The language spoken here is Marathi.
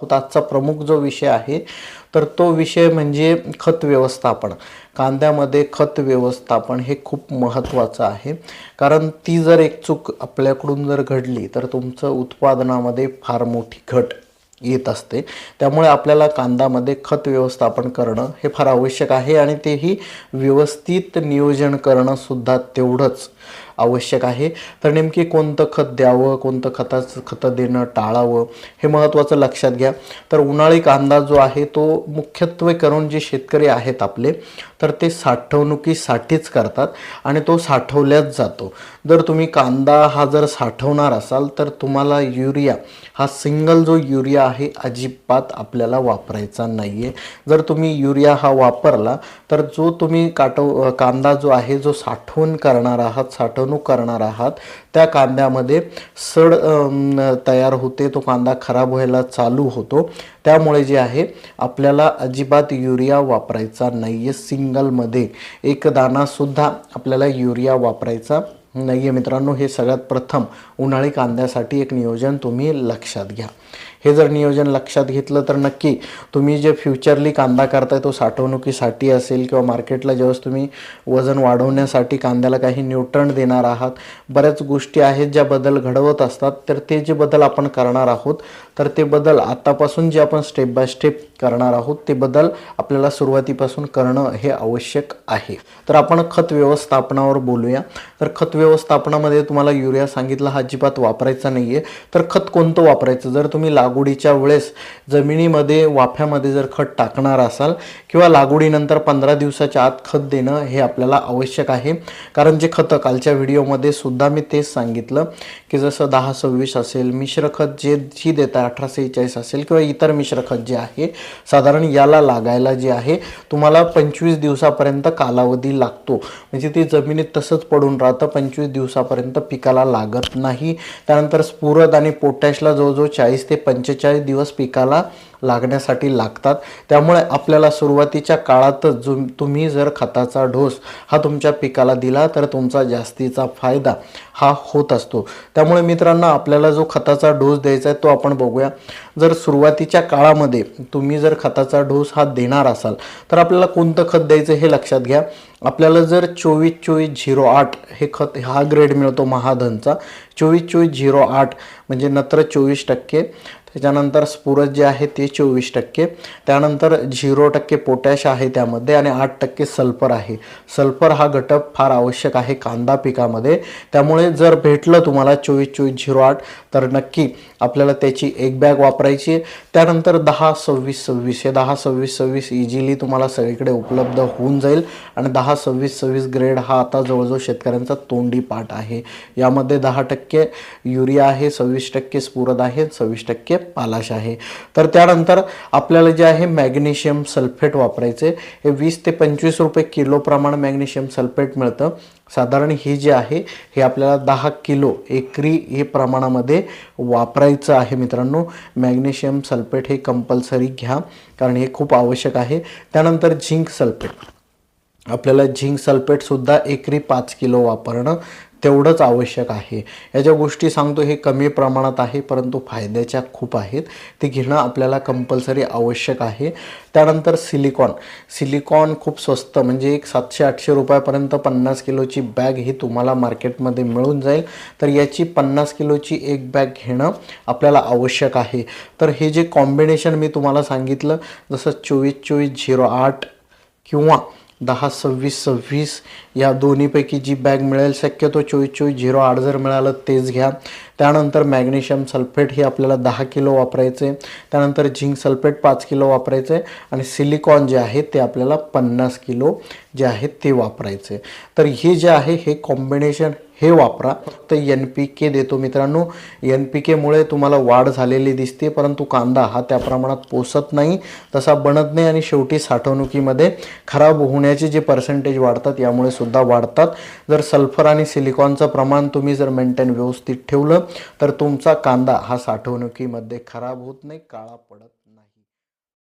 होता. आजचा प्रमुख जो विषय आहे तर तो विषय म्हणजे खत व्यवस्थापन. कांद्यामध्ये खत व्यवस्थापन हे खूप महत्त्वाचं आहे. कारण ती जर एक चूक आपल्याकडून जर घडली तर तुमचं उत्पादनामध्ये फार मोठी घट येत असते. त्यामुळे आपल्याला कांदामध्ये खत व्यवस्थापन करणं हे फार आवश्यक आहे आणि तेही व्यवस्थित नियोजन करणं सुद्धा तेवढंच. आवश्यक आहे. तर नेमकी कोणतं खत द्यावं कोणतं खताचं खतं देणं टाळावं हे महत्त्वाचं लक्षात घ्या. तर उन्हाळी कांदा जो आहे तो मुख्यत्वे करून जे शेतकरी आहेत आपले तर ते साठवणुकीसाठीच करतात आणि तो साठवल्याच जातो. जर तुम्ही कांदा हा जर साठवणार असाल तर तुम्हाला युरिया हा सिंगल जो युरिया आहे अजिबात आपल्याला वापरायचा नाही आहे जर तुम्ही युरिया हा वापरला तर जो तुम्ही काटव कांदा जो आहे जो साठवून करणार आहात साठवणूक करणार आहात. त्या कांद्यामध्ये सड तयार होते तो कांदा खराब व्हायला चालू होतो. त्यामुळे जे आहे आपल्याला अजिबात युरिया वापरायचा नाही आहे सिंगलमध्ये एक दानासुद्धा आपल्याला युरिया वापरायचा नाही आहे मित्रांनो हे सगळ्यात प्रथम उन्हाळी कांद्यासाठी एक नियोजन तुम्ही लक्षात घ्या. हे जर नियोजन लक्षात घेतलं तर नक्की तुम्ही जे फ्युचरली कांदा करताय तो साठवणुकीसाठी असेल किंवा मार्केटला ज्यावेळेस तुम्ही वजन वाढवण्यासाठी कांद्याला काही न्यूट्रन देणार आहात बऱ्याच गोष्टी आहेत ज्या बदल घडवत असतात तर ते जे बदल आपण करणार आहोत तर ते बदल आतापासून जे आपण स्टेप बाय स्टेप करणार आहोत ते बदल आपल्याला सुरुवातीपासून करणं हे आवश्यक आहे. तर आपण खत व्यवस्थापनावर बोलूया. तर खत व्यवस्थापनामध्ये तुम्हाला युरिया सांगितला हा अजिबात वापरायचा नाही आहे तर खत कोणतं वापरायचं? जर तुम्ही लागवडीच्या वेळेस जमिनीमध्ये वाफ्यामध्ये जर खत टाकणार असाल किंवा लागवडीनंतर पंधरा दिवसाच्या आत खत देणं हे आपल्याला आवश्यक आहे. कारण जे खतं कालच्या व्हिडिओमध्ये सुद्धा मी तेच सांगितलं की जसं दहा सव्वीस असेल मिश्र खत जे जी देता अठरा सेहेचाळीस असेल किंवा इतर मिश्र खत जे आहे साधारण याला लागायला जे आहे तुम्हाला पंचवीस दिवसापर्यंत कालावधी लागतो. म्हणजे ते जमिनीत तसंच पडून राहतं पंचवीस दिवसापर्यंत पिकाला लागत नाही. त्यानंतर स्फुरद आणि पोटॅशला जवळजवळ चाळीस ते पंचेचाळीस दिवस पिकाला लागण्यासाठी लागतात. त्यामुळे आपल्याला सुरुवातीच्या काळातच जो तुम्ही जर खताचा डोस हा तुमच्या पिकाला दिला तर तुमचा जास्तीचा फायदा हा होत असतो. त्यामुळे मित्रांनो आपल्याला जो खताचा डोस द्यायचा आहे तो आपण बघूया. जर सुरुवातीच्या काळामध्ये तुम्ही जर खताचा डोस हा देणार असाल तर आपल्याला कोणतं खत द्यायचं हे लक्षात घ्या. आपल्याला जर चोवीस चोवीस झिरो आठ हे खत हा ग्रेड मिळतो महाधनचा. चोवीस चोवीस झिरो आठ म्हणजे नत्र चोवीस टक्के. त्याच्यानंतर स्फुरद जे आहे ते चोवीस टक्के. त्यानंतर झिरो टक्के पोटॅश आहे त्यामध्ये आणि आठ टक्के सल्फर आहे. सल्फर हा घटक फार आवश्यक आहे कांदा पिकामध्ये. त्यामुळे जर भेटलं तुम्हाला चोवीस चोवीस झिरो आठ तर नक्की आपल्याला त्याची एक बॅग वापरायची आहे. त्यानंतर दहा सव्वीस सव्वीस हे दहा सव्वीस सव्वीस इझिली तुम्हाला सगळीकडे उपलब्ध होऊन जाईल. आणि दहा सव्वीस सव्वीस ग्रेड हा आता जवळजवळ शेतकऱ्यांचा तोंडी पाठ आहे. यामध्ये दहा टक्के युरिया आहे सव्वीस टक्के स्फुरद आहे सव्वीस टक्के पालाश आहे. तर त्यानंतर त्यानंतर आपल्याला जे आहे मॅग्नेशियम सल्फेट वापरायचे. हे वीस ते पंचवीस रुपये किलो प्रमाण मॅग्नेशियम सल्फेट मिळतं. साधारण हे जे आहे हे आपल्याला दहा किलो एकरी हे प्रमाणामध्ये वापरायचं आहे मित्रांनो. मॅग्नेशियम सल्फेट हे कंपल्सरी घ्या कारण हे खूप आवश्यक आहे. त्यानंतर झिंक सल्फेट. आपल्याला झिंक सल्फेटसुद्धा एकरी पाच किलो वापरणं तेवढंच आवश्यक आहे. या ज्या गोष्टी सांगतो हे कमी प्रमाणात आहे परंतु फायद्याच्या खूप आहेत. ते घेणं आपल्याला कंपल्सरी आवश्यक आहे. त्यानंतर सिलिकॉन सिलिकॉन खूप स्वस्त म्हणजे एक सातशे आठशे रुपयापर्यंत पन्नास किलोची बॅग ही तुम्हाला मार्केटमध्ये मिळून जाईल. तर याची पन्नास किलोची एक बॅग घेणं आपल्याला आवश्यक आहे. तर हे जे कॉम्बिनेशन मी तुम्हाला सांगितलं जसं चोवीस चोवीस झिरो आठ किंवा दहा सव्वीस सव्वीस या दोन्हीपैकी जी बॅग मिळेल शक्यतो चोवीस चोवीस झिरो आठ जर मिळालं तेच घ्या. त्यानंतर मॅग्नेशियम सल्फेट हे आपल्याला दहा किलो वापरायचे. त्यानंतर झिंक सल्फेट पाच किलो वापरायचे. आणि सिलिकॉन जे आहे ते आपल्याला पन्नास किलो जे आहे ते वापरायचे. तर हे जे आहे हे कॉम्बिनेशन हे वापरा. फक्त एन पी के देतो मित्रांनो. एन पी केमुळे तुम्हाला वाढ झालेली दिसते परंतु कांदा हा त्या प्रमाणात पोसत नाही. तसा बनत नाही आणि शेवटी साठवणुकीमध्ये खराब होण्याचे जे पर्सेंटेज वाढतात यामुळे सुद्धा वाढतात. जर सल्फर आणि सिलिकॉनचं प्रमाण तुम्ही जर मेंटेन व्यवस्थित ठेवलं तर तुमचा कांदा हा साठवणुकीमध्ये खराब होत नाही काळा पडत